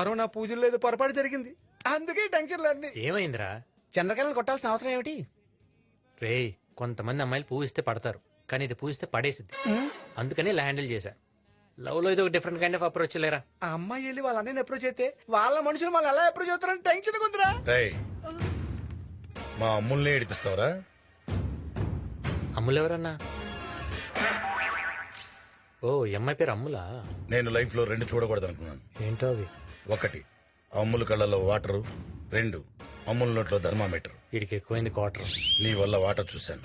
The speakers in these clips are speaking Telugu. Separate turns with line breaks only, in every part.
వారం నా పూజలు లేదు పొరపాటు జరిగింది. అందుకే టెన్షన్లు అన్ని.
ఏమైందిరా?
చంద్రకళను కొట్టాల్సిన అవసరం ఏమిటి?
రేయ్ కొంతమంది అమ్మాయిలు పూవిస్తే పడతారు కానీ ఇది పూవిస్తే పడేసిద్ది. అందుకని ఇలా హ్యాండిల్ చేశా. లవ్లో ఇది ఒక డిఫరెంట్ కైండ్ ఆఫ్ అప్రోచ్ లేరా?
ఆ అమ్మాయి వెళ్ళి వాళ్ళ అన్నయ్యని అప్రోచ్ అయితే వాళ్ళ మనుషులు వాళ్ళు ఎలా అప్రోచ్ అవుతారని టెన్షన్ ఉందిరా.
రేయ్ మా అమ్ముల్ని ఏడిపిస్తావరా?
అమ్ములు ఎవరన్నా ఓ ఈ అమ్మాయి పేరు అమ్ములా?
నేను లైఫ్లో రెండు చూడకూడదు అనుకున్నాను
ఏంటో అవి
ఒకటి అమ్ముల కళ్ళలో వాటరు. రెండు అమ్ముల నోట్లో థర్మామీటర్.
వీడికి ఎక్కువైంది క్వార్టర్.
నీ వల్ల వాటర్ చూశాను.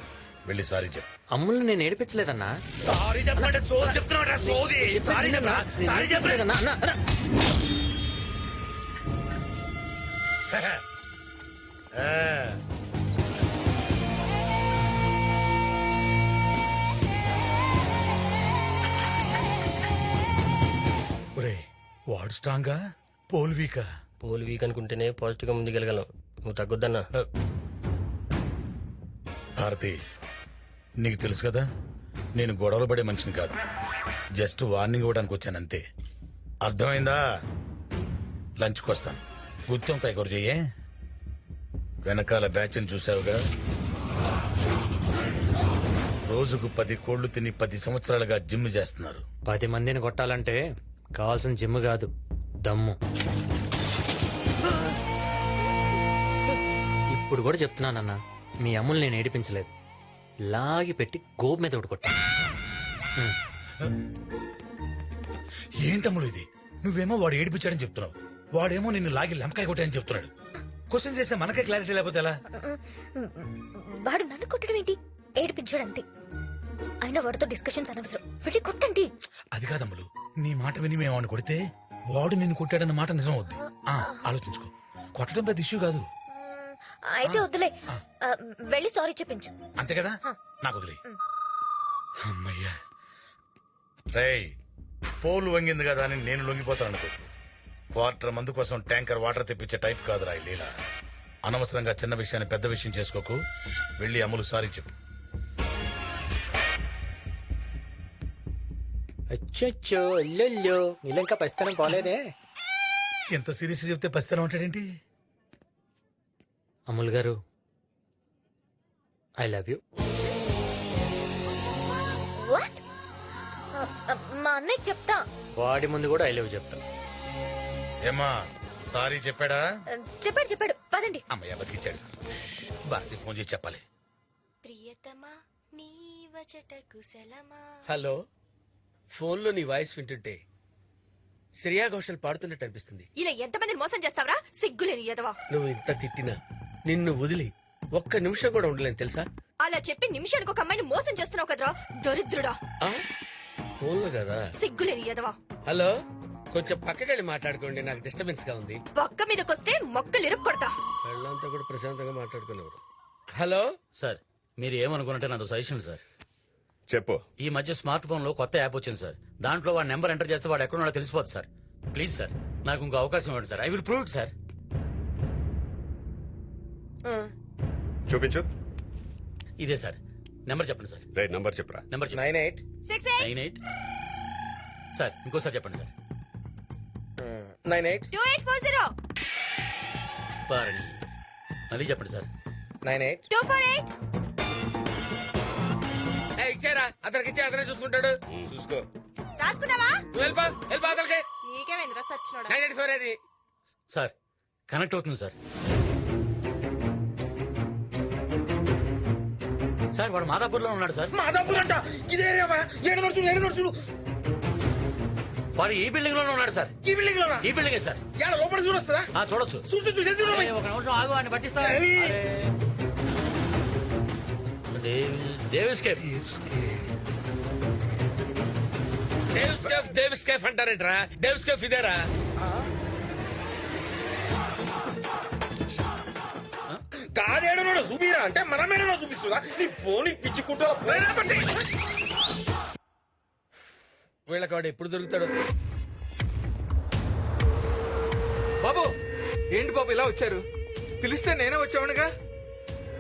వెళ్ళి సారీ చెప్పు.
అమ్ముల్ని నేను ఏడిపించలేదన్నా?
సారీ చెప్పండి సోది చెప్తున్నా సోది. సారీ చెప్పరా సారీ
చెప్పలేదన్నా అన్నా,
వాడు స్ట్రాంగా? పోల్ వీకా?
పోల్ వీక్ అనుకుంటేనే పాజిటివ్గా ముందుకెళ్ళగలం. నువ్వు తగ్గొద్దన్నా.
భారతి నీకు తెలుసు కదా నేను గొడవలు పడే మనిషిని కాదు. జస్ట్ వార్నింగ్ ఇవ్వడానికి వచ్చాను అంతే. అర్థమైందా? లంచ్కి వస్తాను. గుత్తం కైకూర చెయ్యే. వెనకాల బ్యాచ్ని చూసావుగా? రోజుకు పది కోళ్ళు తిని పది సంవత్సరాలుగా జిమ్ చేస్తున్నారు.
పది మందిని కొట్టాలంటే కావాల్సిన జిమ్ కాదు దమ్ము. ఇప్పుడు కూడా చెప్తున్నానన్నా మీ అమ్ముల్ని నేను ఏడిపించలేదు. లాగి పెట్టి గోపు మీద ఒకటి కొట్టా
ఏంటమ్ముడు ఇది? నువ్వేమో వాడు ఏడిపించాడని చెప్తున్నావు. వాడేమో నిన్ను లాగి లెంకాయ కొట్టాయని చెప్తున్నాడు. క్వశ్చన్ చేస్తే మనకే క్లారిటీ లేకపోతే ఎలా?
వాడు నన్ను కొట్టడం ఏంటి? ఏడిపించాడు అంతే అయినా వాడితో డిస్కషన్స్ అనవసరం. వెళ్ళి కొట్టండి.
అది కాదమ్ములు. నీ మాట విని మేము వాడిని కొడితే వాడు నిన్ను కొట్టాడన్న మాట నిజం అవుద్ది. ఆ, ఆలోచించుకో. కొట్టడం పెద్ద ఇష్యూ కాదు.
అయితే వద్దులే. ఆ, వెళ్ళి సారీ చెప్పించు.
అంతే కదా? నాకు వదిలే అమ్మయ్యా. రేయ్ పోలు వంగింది కదా అని నేను లొంగిపోతాను అనుకో. క్వార్టర్ మందు కోసం ట్యాంకర్ వాటర్ తెప్పించే టైప్ కాదురా ఈ లీల. అనవసరంగా చిన్న విషయాన్ని పెద్ద విషయం చేసుకోకు. వెళ్ళి అమ్ములు సారీ చెప్పు.
అచ్చో అల్లెల్లో. నీళ్ళంకా పరిస్థితి పోలేదే.
ఎంత సీరియస్ చెప్తే పసితనం ఉంటాడేంటి
అమ్ముల్ గారు ఐ లవ్ యూ.
వాట్ మా అన్నయ్య చెప్తా.
వాడి ముందు కూడా ఐ లవ్ చెప్తా.
ఏమా సారీ చెప్పాడా?
చెప్పాడు చెప్పాడు. పదండి.
అమ్మయ్య బతికిచ్చాడు. భారతి ఫోన్ చేసి చెప్పాలి.
ప్రియతమా నీవచట కుశలమా?
హలో? ఫోన్లో నీ వాయిస్ వింటుంటే శ్రేయా ఘోషల్ పాడుతున్నట్టు అనిపిస్తుంది.
ఇలా ఎంతమందిని మోసం చేస్తావరా? సిగ్గులేని ఎదవా
నువ్వు ఇంత తిట్టినా నిన్ను వదిలి ఒక్క నిమిషం కూడా ఉండలేను తెలుసా?
అలా చెప్పి నిమిషానికి ఒక అమ్మాయిని మోసం చేస్తున్నావు కదరా? దరిద్రుడా.
ఆ? ఫోన్లో కదా?
సిగ్గులేని ఎదవా
హలో? కొంచెం పక్కకెళ్ళి మాట్లాడుకోండి నాకు డిస్టర్బెన్స్గా ఉంది.
పక్క మీదకొస్తే మొక్కలు ఇరుక్కొడతా.
వాళ్ళంతా కూడా ప్రశాంతంగా మాట్లాడుకునేవారు. హలో?
సార్ మీరు ఏమనుకున్నట్టే నాతో సజెషన్ సార్.
చెప్పు.
ఈ మధ్య స్మార్ట్ ఫోన్లో కొత్త యాప్ వచ్చింది సార్. దాంట్లో వాడి నెంబర్ ఎంటర్ చేస్తే వాడు ఎక్కడున్నాడో తెలిసిపోతుంది సార్. ప్లీజ్ సార్ నాకు ఇంకో అవకాశం ఇవ్వండి sir. I will prove it sir.
చూపించు.
ఇదే సార్. నెంబర్ చెప్పండి సార్.
రే నంబర్ చెప్పరా.
Number
nine eight.
Six
nine eight. Sir ఇంకోసారి చెప్పండి sir.
Nine eight.
Two eight four zero.
మళ్ళీ చెప్పండి sir.
Nine eight.
Two four eight.
ఇచ్చారా? అతనికి ఇచ్చే అతనే చూసుకుంటాడు. చూసుకో.
రాసుకున్నావా
నువ్వు వెళ్ళిపో వెళ్ళిపో అతనికి.
నీకేమైందిరా సచ్చినోడా?
Nine eight four
sir connect అవుతుంది సార్. సార్ వాడు మాదాపూర్లో ఉన్నాడు సార్.
మాదాపూర్ అంట? ఇదే ఏడు నడుచుడు ఏడు నడుచుడు
వాడు ఈ బిల్డింగ్లోనే ఉన్నాడు సార్.
ఈ బిల్డింగ్లో
ఈ బిల్డింగే సార్.
ఏడ లోపల చూడొస్తుందా?
ఆ, చూడొచ్చు.
చూసి చూసి
ఒక నిమిషం ఆగు అని పట్టిస్తా
అరే.
అరే. Davis- Davis cape
Davis cafe Davis cafe అంటారేంట్రా? Davis cafe ఇదేరా? కాడేడనో చూపిరా అంటే మన మేడలో చూపిస్తుందా? నీ ఫోన్ పిచ్చి కుట్టాల వీళ్ళకి వాడు ఎప్పుడు దొరుకుతాడు.
బాబు ఏంటి బాబు ఇలా వచ్చారు? పిలిస్తే నేనే వచ్చావునుగా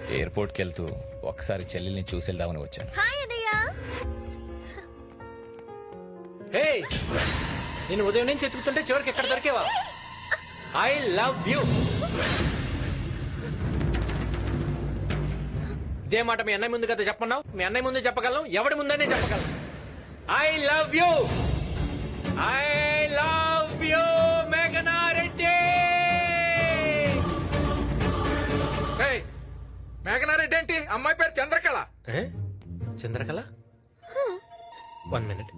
ఎయిర్పోర్ట్కి వెళ్తూ ఒకసారి చెల్లెల్ని చూసి వెళ్దామని వచ్చాను.
Hi
hey! నేను ఉదయం నుంచి ఎత్తుకుతుంటే చివరికి ఎక్కడ దొరికేవా? ఐ లవ్ యూ ఇదే మాట మీ అన్నయ్య ముందు కదా చెప్పన్నావు మీ అన్నయ్య ముందు చెప్పగలను ఎవడి ముందనే చెప్పగలను. I love you I love Meghana Reddy
ఏంటి అమ్మాయి పేరు చంద్రకళ.
ఏ? చంద్రకళ? One minute.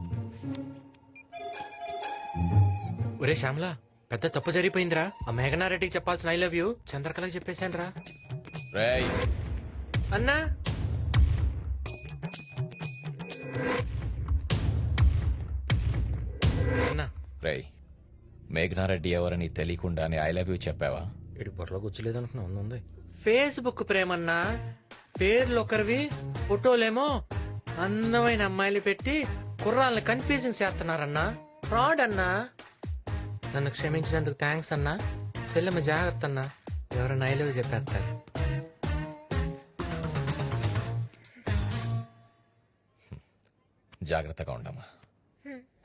ఒరే శ్యామల పెద్ద తప్పు జరిగిపోయిందిరా. ఆ మేఘనారెడ్డికి చెప్పాల్సిన ఐ లవ్ యూ చంద్రకళకి చెప్పేశాను రా
రేయ్.
అన్నా? అన్నా?
రేయ్ మేఘనారెడ్డి ఎవరని తెలియకుండానే ఐ లవ్ యూ చెప్పావా?
ఇటు పొరలో కూర్చోలేదు అనుకున్నా ఉంది ఉంది. ఫేస్బుక్ ప్రేమన్నా పేర్లు ఒకరివి ఫోటోలేమో అందమైన అమ్మాయిలు పెట్టి కుర్రాళ్ళని కన్ఫ్యూజింగ్ చేస్తున్నారన్నా. ఫ్రాడ్ అన్నా నన్ను క్షమించినందుకు థ్యాంక్స్ అన్నా. చెల్లెమ్మ జాగ్రత్త అన్నా ఎవరైనా ఐ లవ్ చెప్పేస్తారు.
జాగ్రత్తగా ఉండమ్మా.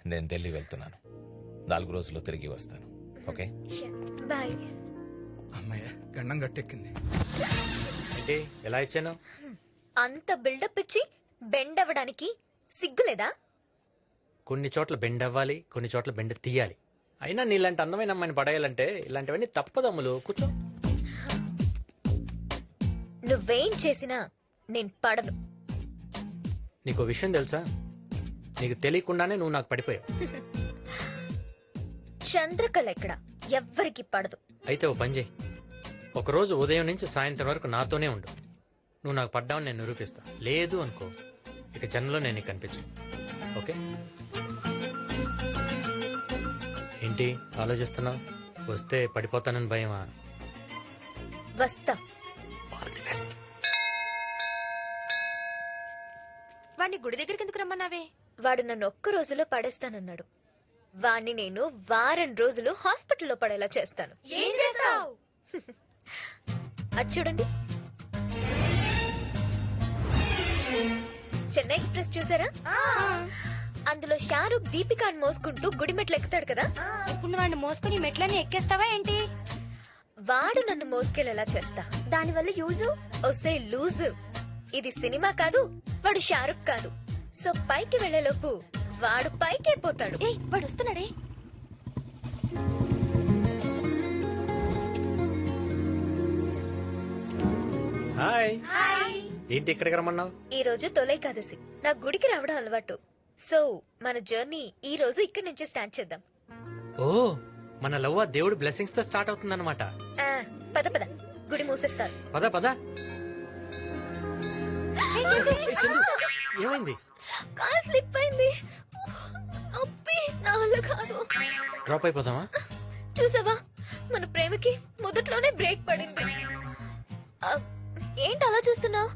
నేను ఢిల్లీ వెళ్తున్నాను. నాలుగు రోజుల్లో తిరిగి వస్తాను. ఓకే?
బాయ్
అమ్మాయి గండం గట్టెక్కింది.
ఏంటి ఎలా ఇచ్చాను?
అంత బిల్డప్ ఇచ్చి బెండ్ అవ్వడానికి సిగ్గులేదా?
కొన్ని చోట్ల బెండ్ అవ్వాలి కొన్ని చోట్ల బెండ్ తీయాలి. అయినా నీలాంటి అందమైన అమ్మాయిని పడేయాలంటే ఇలాంటివన్నీ తప్పదమ్ములు కూర్చో.
నువ్వేం చేసినా నేను పడను.
నీకు విషయం తెలుసా? నీకు తెలియకుండానే నువ్వు నాకు పడిపోయావు.
చంద్రకళ ఎక్కడ? ఎవ్వరికి పడదు.
అయితే ఓ పని చేయి. ఒకరోజు ఉదయం నుంచి సాయంత్రం వరకు నాతోనే ఉండు. నువ్వు నాకు పడ్డావని నేను నిరూపిస్తా. లేదు అనుకో. ఇక జన్మలో నేను నీకు కనిపించు ఓకే? ఏంటి ఆలోచిస్తున్నావు? వస్తే పడిపోతానని భయమా?
వస్తా.
వాడిని గుడి దగ్గరికి ఎందుకు రమ్మన్నావే?
వాడు నన్ను ఒక్క రోజులో పడేస్తానన్నాడు. వాణ్ణి నేను వారం రోజులు హాస్పిటల్లో పడేలా చేస్తాను.
ఏం చేస్తావు?
అటు చూడండి. చెన్నై ఎక్స్ప్రెస్ చూసారా? అందులో షారూక్ దీపికాని మోసుకుంటూ గుడిమెట్లు ఎక్కుతాడు కదా?
ఇప్పుడు వాడిని మోసుకుని మెట్లని ఎక్కేస్తావా ఏంటి?
వాడు నన్ను మోసుకెళ్ళేలా చేస్తా.
దానివల్ల యూజు?
ఒసే లూజు. ఇది సినిమా కాదు వాడు షారుఖ్ కాదు. సో పైకి వెళ్ళేలోపు వాడు పైకే పోతాడు.
ఏ వాడు వస్తున్నాడే.
హాయ్. ఏంటి ఇక్కడికి రమ్మన్నావు?
ఈ రోజు తొలైకాదశి. నా గుడికి రావడం అలవాటు. సో మన జర్నీ ఈ రోజు ఇక్కడి నుంచి స్టార్ట్ చేద్దాం.
ఓ మన లవ్ ఆ దేవుడి బ్లెస్సింగ్స్తో స్టార్ట్ అవుతుందన్నమాట.
ఆ, పద పద. గుడి మూసేస్తారు.
పద పద. ఏ చందు, ఏమైంది?
కాల్ స్లిప్ అయింది. నొప్పి. నా వల్ల కాదు.
డ్రాప్ అయిపోదామా?
చూసావా? మన ప్రేమకి మొదట్లోనే బ్రేక్ పడింది. ఏంటి అలా చూస్తున్నావు?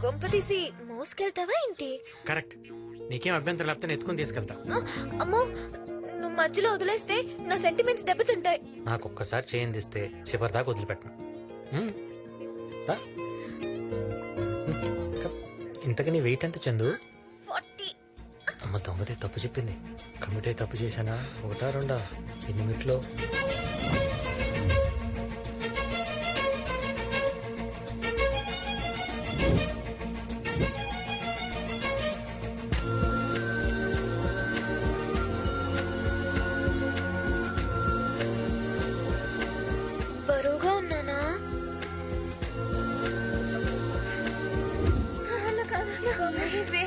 కొంప తీసి మోసుకెళ్తావా ఏంటి?
కరెక్ట్. నీకేం అభ్యంతరం లేకపోతే నేను ఎత్తుకొని తీసుకెళ్తా.
ఆ, అమ్మో నువ్వు మధ్యలో వదిలేస్తే నా సెంటిమెంట్స్ దెబ్బతింటాయి.
నాకు ఒక్కసారి చేయందిస్తే చివరి దాకా వదిలిపెట్టను. ఉమ్, రా. Um, come. ఇంతకు నీ వెయిట్ ఎంత చందు?
ఫార్టీ.
అమ్మ దొంగతే తప్పు చెప్పింది. కమిటే తప్పు చేశానా? ఒకటా రెండా? ఎన్ని మినిట్లో No, baby.